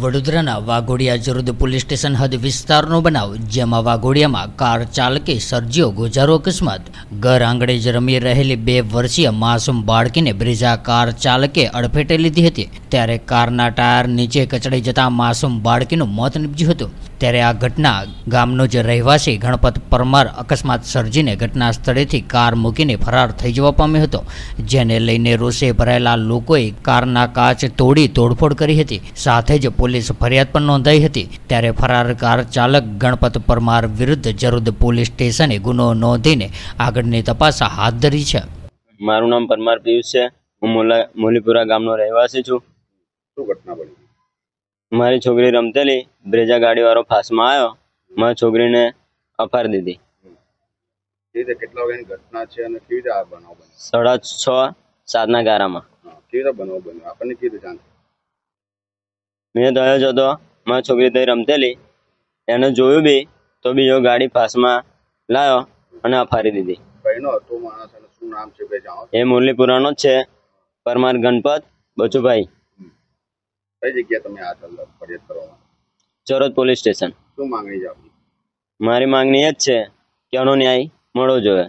વડોદરાના Waghodia જરુદ police station હદ વિસ્તારનો બનાવ, જેમાં વાઘોડિયામાં કાર ચાલકે સર્જ્યો ગોજારો અકસ્માત. ઘર આંગણે જ રમી રહેલી બે વર્ષીય માસૂમ બાળકીને બ્રિઝા કાર ચાલકે અડફેટે લીધી હતી. ત્યારે કારના ટાયર નીચે કચડાઈ જતા માસૂમ બાળકીનું મોત નીપજ્યું હતું. ત્યારે આ ઘટના ગામનો જે રહેવાસી ગણપત પરમાર અકસ્માત સર્જીને ઘટના સ્થળેથી કાર મૂકીને ફરાર થઈ જવા પામ્યો હતો. જેને લઈને રોષે ભરાયેલા લોકોએ કારના કાચ તોડી તોડફોડ કરી હતી. સાથે જ પોલીસ ફરિયાદ પણ નોંધાઈ હતી. ત્યારે ફરાર કાર ચાલક ગણપત પરમાર વિરુદ્ધ જરુદ પોલીસ સ્ટેશને ગુનો નોંધીને આગળની તપાસ હાથ ધરી છે. મારું નામ પરમાર પિયુષ છે. હું મોલા મોલીપુરા ગામનો રહેવાસી છું. શું ઘટના બની? મારી છોકરી રમતેલી બ્રેજા ગાડી વાળો ફાસમાં આવ્યો મારી છોકરીને અફાર દીધી. રીતે કેટલા વાગ્યાની ઘટના છે અને કેવી રીતે આ બનાવ બન્યો? સાડા છ સાતના ગારામાં. કેવી રીતે બનાવ બન્યો? આપણને કેવી રીતે જાણ મેં થયો જ હતો મારી છોકરી તઈ રમતેલી એને જોયું બી તો બીજો ગાડી ફાસમાં લાવ્યો અને અફારી દીધી. કઈનો હતો માણસ અને શું નામ છે બે જાણો એ મુરલીપુરાનો જ છે પરમાર ગણપત બચુભાઈ. કઈ જગ્યાએ તમે આ ફરિયાદ કરવા ચરોદ પોલીસ સ્ટેશન. શું માંગણી છે આપની? મારી માંગણી એ જ છે કે આનો ન્યાય મળવો જોઈએ.